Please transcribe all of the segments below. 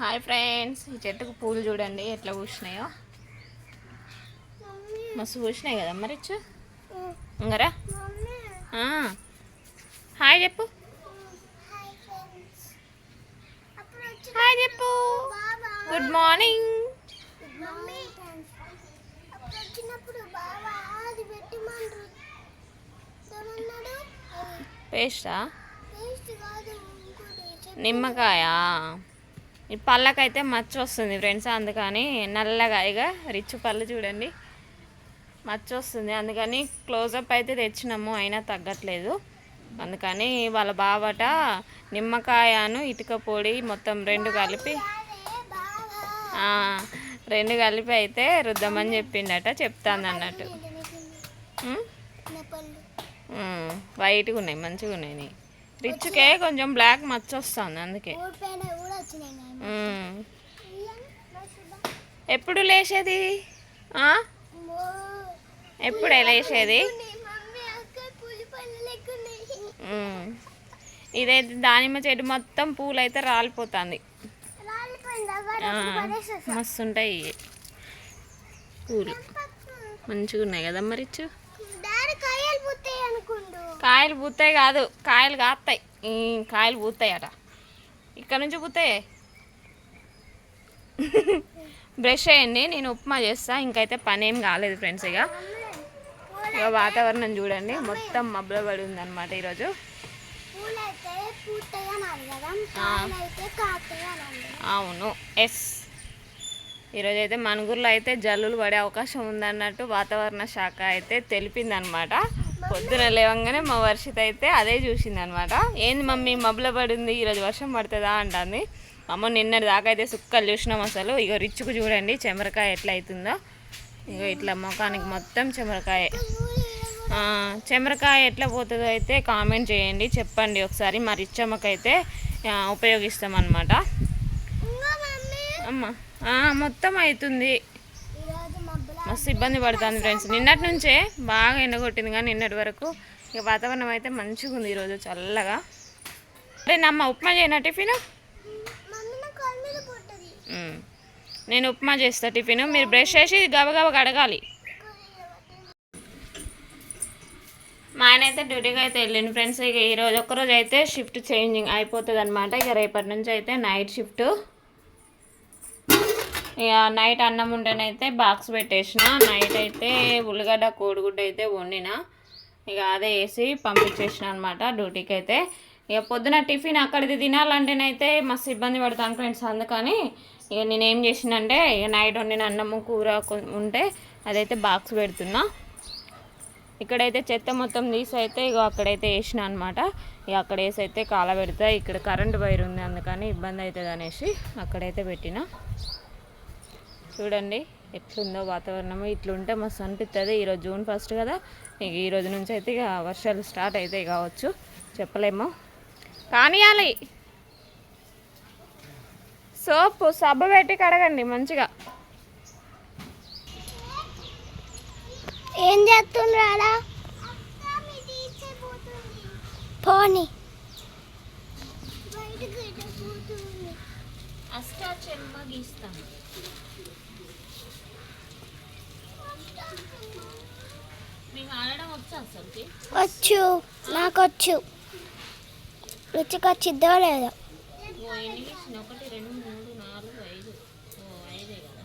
Hi friends ఈ చెట్టుకు పూలు చూడండి ఎట్లా పూసినాయో. మస్తు పూసినాయి కదా మరి ఇచ్చు ఇంగరా. హాయ్ చెప్పు. హాయ్ చెప్పు. Good morning. పేస్టా? నిమ్మకాయ? ఈ పళ్ళకైతే మచ్చ వస్తుంది ఫ్రెండ్స్ అందుకని నల్లగా ఇక రిచ్ పళ్ళు చూడండి. మచ్చ వస్తుంది అందుకని క్లోజప్ అయితే తెచ్చినాము అయినా తగ్గట్లేదు. అందుకని వాళ్ళ బావట నిమ్మకాయను ఇటుక పొడి మొత్తం రెండు కలిపి రెండు కలిపి అయితే రుద్దామని చెప్పిండట చెప్తాను అన్నట్టు వైట్గా ఉన్నాయి మంచిగా ఉన్నాయి. రిచ్కే కొంచెం బ్లాక్ మచ్చ వస్తుంది అందుకే ఎప్పుడు లేచేది? ఎప్పుడే లేచేది? ఇదైతే దానిమ్మ చెట్టు మొత్తం పూలు అయితే రాలిపోతుంది మస్తు ఉంటాయి పూలు. మంచిగా ఉన్నాయి కదా మరి ఇచ్చు? కాయలు పూతాయి కాదు. కాయలు కాస్తాయి కాయలు పూతాయట అట ఇక్కడ నుంచి పూతాయి బ్రష్ చేయండి నేను ఉప్మా చేస్తా ఇంకైతే పని ఏం కాలేదు ఫ్రెండ్స్ ఇక. ఇక వాతావరణం చూడండి మొత్తం మబ్బుల పడి ఉందన్నమాట ఈరోజు అవును ఎస్. ఈరోజు అయితే మనుగురులో అయితే జల్లులు పడే అవకాశం ఉందన్నట్టు వాతావరణ శాఖ అయితే తెలిపిందనమాట పొద్దున లేవంగానే మా వర్షిత అయితే అదే చూసిందనమాట ఏంది మమ్మీ మబ్బుల పడింది ఈరోజు వర్షం పడుతుందా అంటుంది. అమ్మ నిన్నటి దాకా అయితే సుక్కలు చూసినాం అసలు. ఇక రిచ్చుకు చూడండి చెమరకాయ ఎట్లా అవుతుందో ఇక ఇట్లా మొఖానికి మొత్తం చెమరకాయ. చెమరకాయ ఎట్లా పోతుందో అయితే కామెంట్ చేయండి చెప్పండి ఒకసారి. మా రిచ్చమ్మకైతే ఆ, ఉపయోగిస్తామన్నమాట. అమ్మా అమ్మ మొత్తం అవుతుంది మస్తు ఇబ్బంది పడుతుంది ఫ్రెండ్స్ నిన్నటి నుంచే బాగా ఎండగొట్టింది కానీ నిన్నటి వరకు ఇక వాతావరణం అయితే మంచిగా ఉంది ఈరోజు చల్లగా. అరే నమ్మ ఉప్మా చేయనా టిఫిన్ మమ్మీ నా కాలు మీద పుట్టది ఉమ్. నేను ఉప్మా చేస్తా టిఫిన్. మీరు బ్రష్ చేసి గబగబ కడగాలి. మా ఆయన అయితే డ్యూటీకి అయితే వెళ్ళింది ఫ్రెండ్స్. ఇక ఈరోజు ఒక్కరోజు అయితే షిఫ్ట్ చేంజింగ్ అయిపోతుంది అనమాట ఇక రేపటి నుంచి అయితే నైట్ షిఫ్ట్. ఇక నైట్ అన్నం ఉంటేనైతే బాక్స్ పెట్టేసిన. నైట్ అయితే ఉల్లిగడ్డ కోడిగుడ్డ అయితే వండిన. ఇక అదే వేసి పంపించేసిన అనమాట డ్యూటీకి అయితే. ఇక పొద్దున టిఫిన్ అక్కడిది తినాలంటేనైతే మస్తు ఇబ్బంది పడతాను ఫ్రెండ్స్. అందుకని ఇక నేను ఏం చేసినంటే ఇక నైట్ వండిన అన్నము కూర ఉంటే అదైతే బాక్స్ పెడుతున్నా. ఇక్కడైతే చెత్త మొత్తం తీసి అయితే ఇక అక్కడైతే వేసిన అనమాట ఇక అక్కడ వేసి అయితే కాల పెడతా. ఇక్కడ కరెంట్ వైర్ ఉంది అందుకని ఇబ్బంది అవుతుంది అనేసి అక్కడైతే పెట్టిన. చూడండి ఎట్లుందో వాతావరణం ఇట్లుంటే మస్తు అనిపిస్తుంది ఈరోజు జూన్ ఫస్ట్ కదా. ఇక ఈరోజు నుంచి అయితే ఇక వర్షాలు స్టార్ట్ అవుతాయి కావచ్చు. చెప్పలేము. కానియాలి సోపు సబ్బు పెట్టి కడగండి మంచిగా. ఏం చేస్తుండ్రాడా పోనీ. అష్టాచెమ్మ గీస్తాను మీకు ఆడడం వచ్చా అసలుకి వచ్చు నాకు వచ్చు రుచికి వచ్చిద్దో లేదో ఒకటి రెండు మూడు నాలుగు ఐదు ఓ ఐదే కదా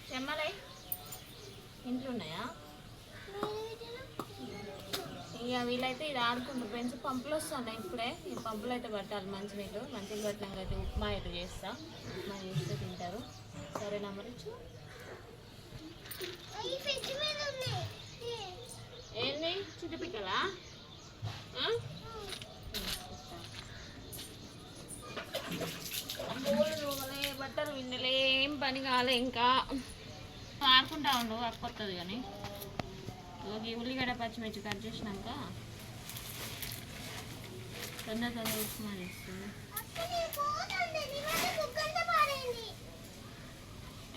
ఇంట్లో ఉన్నాయా ఇక వీళ్ళైతే ఇది ఆడుకుంటారు. ఫ్రెండ్స్ పంపులు వస్తున్నాయి ఇప్పుడే. ఈ పంపులు అయితే పట్టాలి. మంచినీళ్ళు మంచిగా పట్టినాక అయితే ఉప్మా అయితే చేస్తా. ఉప్మా చేస్తే తింటారు. సరేనా మరి ఏంది? చిటిపిక్కలా? ఆ? పూలు ఏం పని కాలే ఇంకా. ఆడుకుంటా ఉండు అక్కొత్తది కానీ. ఒక ఉల్లిగడ్డ పచ్చిమిర్చి కట్ చేసినాక తొందర తొందర ఉప్మా చేస్తుంది.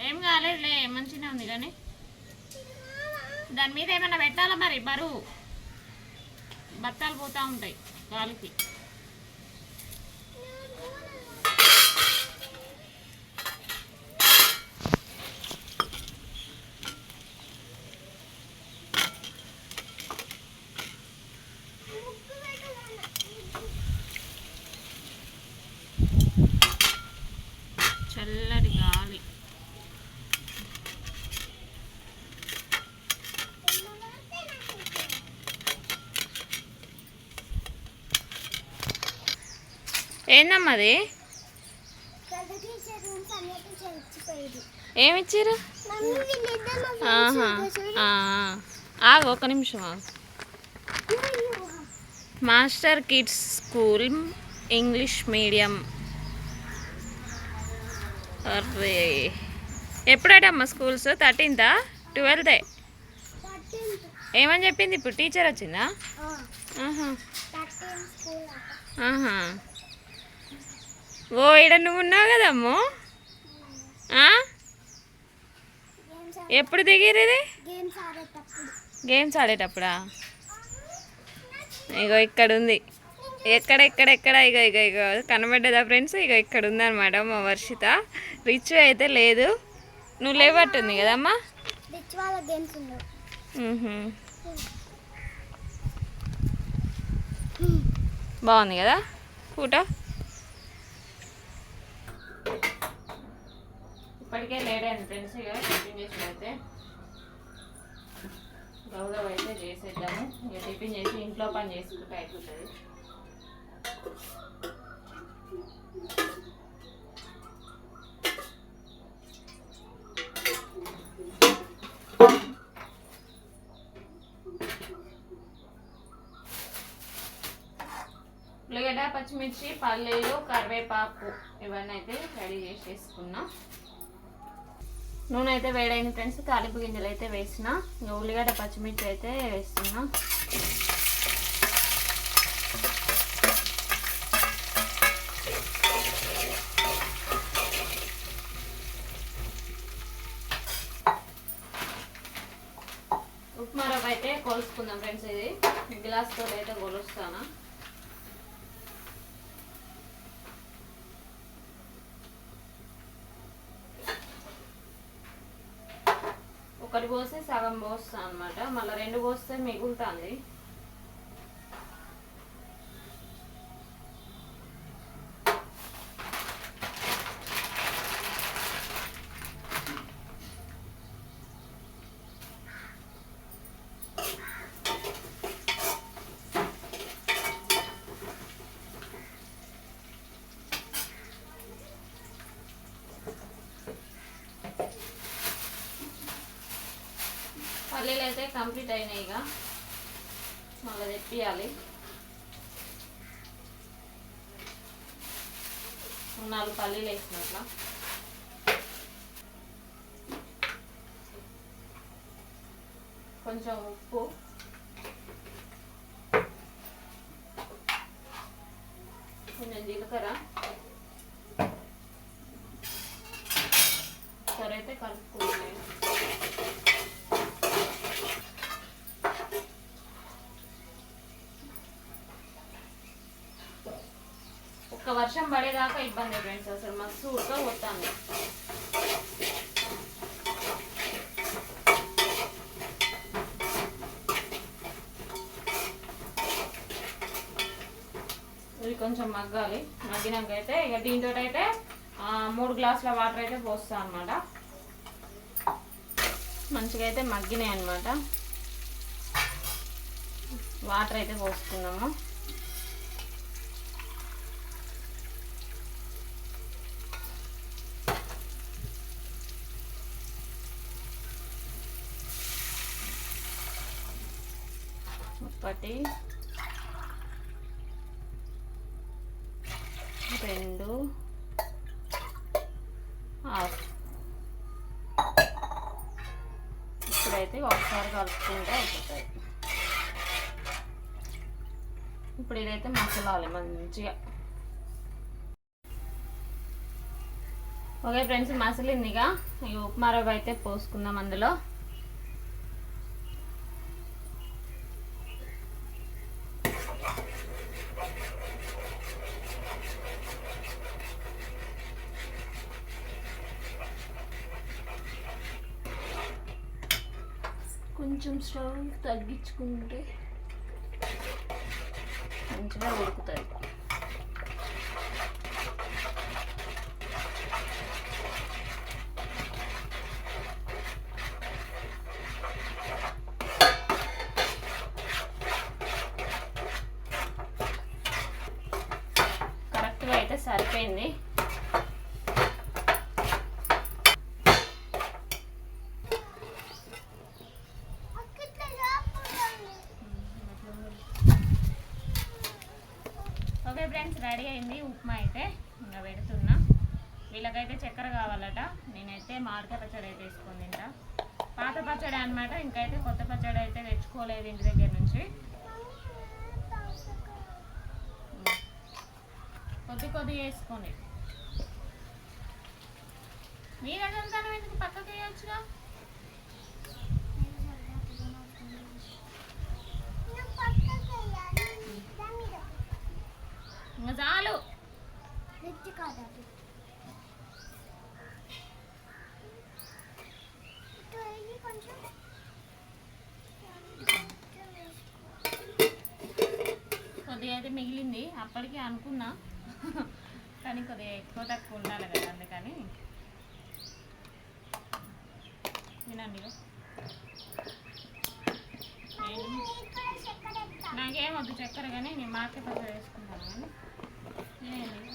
ఏం కాలేదులే మంచిగా ఉంది కానీ. దాని మీద ఏమైనా పెట్టాలా మరి? బరువు. బత్తాలు పోతూ ఉంటాయి గాలికి. ఏందమ్మా అది ఏమిచ్చారు. ఆగు ఒక నిమిషం ఆగు. Master kids school English medium. Array. ఎప్పుడటమ్మా స్కూల్స్? థర్టీన్తా ట్వెల్తే ఏమని చెప్పింది ఇప్పుడు? టీచర్ వచ్చిందా? ఆహా. ఆహా. ఓ ఈడ నువ్వు ఉన్నావు కదమ్మో? ఎప్పుడు దిగిరు ఇది? గేమ్స్ ఆడేటప్పుడు? ఇగో ఇక్కడ ఉంది ఎక్కడ ఎక్కడ ఎక్కడ? ఇగో ఇగో ఇగో కనబడ్డదా ఫ్రెండ్స్? ఇగో ఇక్కడ ఉందన్నమాట మా వర్షిత. రిచ్ అయితే లేదు. నువ్వు లేవట్టుంది కదమ్మా. బాగుంది కదా? కూట. ఇప్పటికే లేట్ అయింది ఫ్రెండ్స్ ఇక టిఫిన్ చేసి అయితే గౌరవ అయితే చేసేద్దాము. ఇక టిఫిన్ చేసి ఇంట్లో పని చేసుకుంటే అయిపోతుంది. ఉల్లిగడ్డ పచ్చిమిర్చి పల్లీలు కరివేపాకు ఇవన్నీ అయితే రెడీ చేసేసుకున్నాం. నూనె అయితే వేడైంది ఫ్రెండ్స్ తాలింపు గింజలు అయితే వేసిన. ఇంకా ఉల్లిగడ్డ పచ్చిమిర్చి అయితే వేస్తున్నా. ఉప్మా రవ్వ అయితే కొలుసుకుందాం ఫ్రెండ్స్ ఇది. గ్లాస్తో అయితే కొలుస్తాను ఒకటి పోస్తే సగం పోస్తా అనమాట మళ్ళీ రెండు పోస్తే మిగులుతుంది పల్లీలు అయితే కంప్లీట్ అయినాయి ఇక. మళ్ళీ తెప్పియాలి. నాలుగు పల్లీలు వేసినట్ల కొంచెం ఉప్పు. కొంచెం జీలకర్ర. సరే అయితే వర్షం పడేదాకా ఇబ్బంది ఫ్రెండ్స్ అసలు మస్తు ఉడక పోతాను ఇది కొంచెం మగ్గాలి. మగ్గినాక అయితే ఇక దీంతో అయితే మూడు గ్లాసుల వాటర్ అయితే పోస్తాను అనమాట మంచిగా అయితే మగ్గినాయి అనమాట వాటర్ అయితే పోసుకున్నాము. ఒకటి. రెండు. హాఫ్. ఇప్పుడైతే ఒకసారి కలుపుకుంటే అయిపోతాయి. ఇప్పుడు ఇదైతే మసలాలి మంచిగా. ఓకే ఫ్రెండ్స్ మసలిందిగా ఈ ఉప్మా రవ్వ అయితే పోసుకుందాం అందులో. కొంచెం స్టవ్ తగ్గించుకుంటే మంచిగా ఉడుకుతాయి. కరెక్ట్గా అయితే సరిపోయింది అక్క ఇట్లా లోపలికి ఓకే ఫ్రెండ్స్ రెడీ అయింది ఉప్మా అయితే ఇంకా పెడుతున్నా వీళ్ళకైతే చక్కెర నేనైతే మామిడికాయ పచ్చడి అయితే వేసుకొని తింటా. పాత పచ్చడి అనమాట ఇంకైతే కొత్త పచ్చడి అయితే తెచ్చుకోలేదు ఇంటి దగ్గర నుంచి. కొద్ది కొద్ది వేసుకొని. మీరు దగ్గర ఎందుకు పక్కకి వేయొచ్చుగా? ఇంకా చాలు. కాదు అది ఇటు వెళ్ళి కొంచెం కొద్దిగా అయితే మిగిలింది అప్పటికే అనుకున్నా. కానీ కొద్దిగా ఎక్కువ తక్కువ ఉండాలి కదా అందుకని. తినండి ఇగో. చక్కెర నాకేం వద్దు చక్కెర కానీ నేను మార్కెట్ పచ్చడి వేసుకుంటాను కానీ వినండి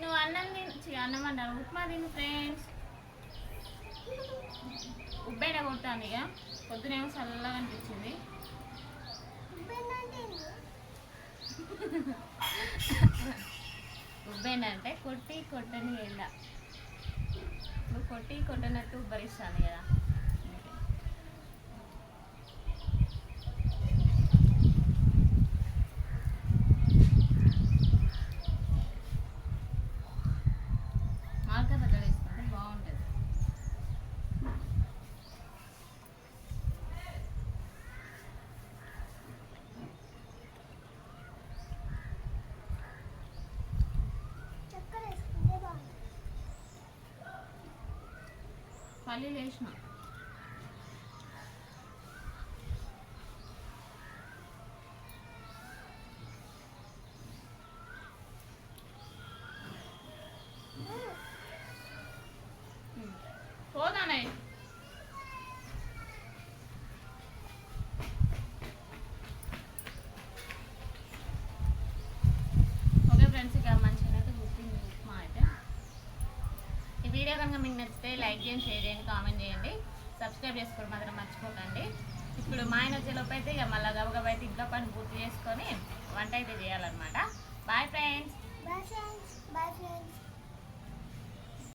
నువ్వు అన్నం తిను అన్నం అంటారు ఉప్మా తిను ఫ్రెండ్స్ ఉబ్బేడ కొట్టాను ఇక. పొద్దునేమో చల్లగా అనిపించింది. ఉబ్బేండ అంటే కొట్టి కొట్టని ఎండ. నువ్వు కొట్టి కొట్టనట్టు ఉబ్బరిస్తాను కదా అందుకే. మామిడికాయ పచ్చడి వేసుకుంటే బాగుంటుంది చక్కెర వేసుకుంటే బాగుంటుంది పల్లీలు వేసిన పోదానే ఓకే ఫ్రెండ్స్ ఇక మంచిగా అయితే కుట్టింది ఉప్మా అయితే ఈ వీడియో కనుక మీకు నచ్చితే లైక్ చేయండి షేర్ చేయండి కామెంట్ చేయండి. సబ్స్క్రైబ్ చేసుకోవడం మాత్రం మర్చిపోకండి. ఇప్పుడు మా ఆయన వచ్చేలోపు అయితే ఇక మళ్ళీ గబగబా అయితే ఇంట్లో పని పూర్తి చేసుకొని వంట అయితే చేయాలన్నమాట. Boy friends boy friends boy friends